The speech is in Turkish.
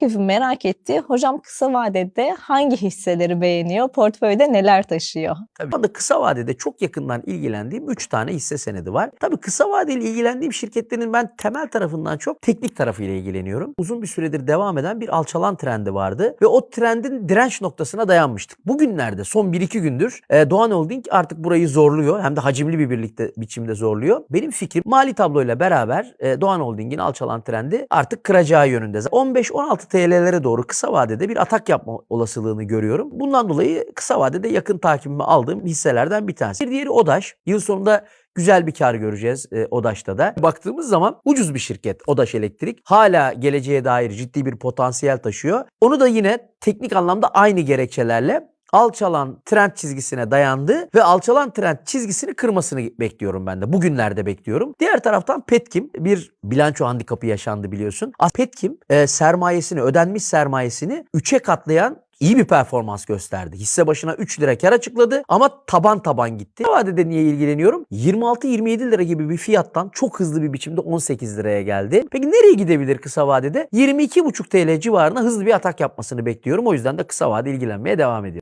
gibi merak etti. Hocam kısa vadede hangi hisseleri beğeniyor? Portföyde neler taşıyor? Tabii. Şu anda kısa vadede çok yakından ilgilendiğim 3 tane hisse senedi var. Tabii kısa vadeli ilgilendiğim şirketlerin ben temel tarafından çok teknik tarafıyla ilgileniyorum. Uzun bir süredir devam eden bir alçalan trendi vardı ve o trendin direnç noktasına dayanmıştık. Bugünlerde son 1-2 gündür e, Doğan Holding artık burayı zorluyor. Hem de hacimli bir birlikte biçimde zorluyor. Benim fikrim mali tabloyla beraber e, Doğan Holding'in alçalan trendi artık kıracağı yönünde. 15-16 TL'lere doğru kısa vadede bir atak yapma olasılığını görüyorum. Bundan dolayı kısa vadede yakın takibimi aldığım hisselerden bir tanesi. Bir diğeri Odaş. Yıl sonunda güzel bir kar göreceğiz e, Odaş'ta da. Baktığımız zaman ucuz bir şirket Odaş Elektrik. Hala geleceğe dair ciddi bir potansiyel taşıyor. Onu da yine teknik anlamda aynı gerekçelerle alçalan trend çizgisine dayandı ve alçalan trend çizgisini kırmasını bekliyorum ben de. Bugünlerde bekliyorum. Diğer taraftan Petkim bir bilanço handikapı yaşandı biliyorsun. Petkim e, sermayesini, ödenmiş sermayesini 3'e katlayan iyi bir performans gösterdi. Hisse başına 3 lira kar açıkladı ama taban taban gitti. Kısa vadede niye ilgileniyorum? 26-27 lira gibi bir fiyattan çok hızlı bir biçimde 18 liraya geldi. Peki nereye gidebilir kısa vadede? 22,5 TL civarına hızlı bir atak yapmasını bekliyorum. O yüzden de kısa vade ilgilenmeye devam ediyorum.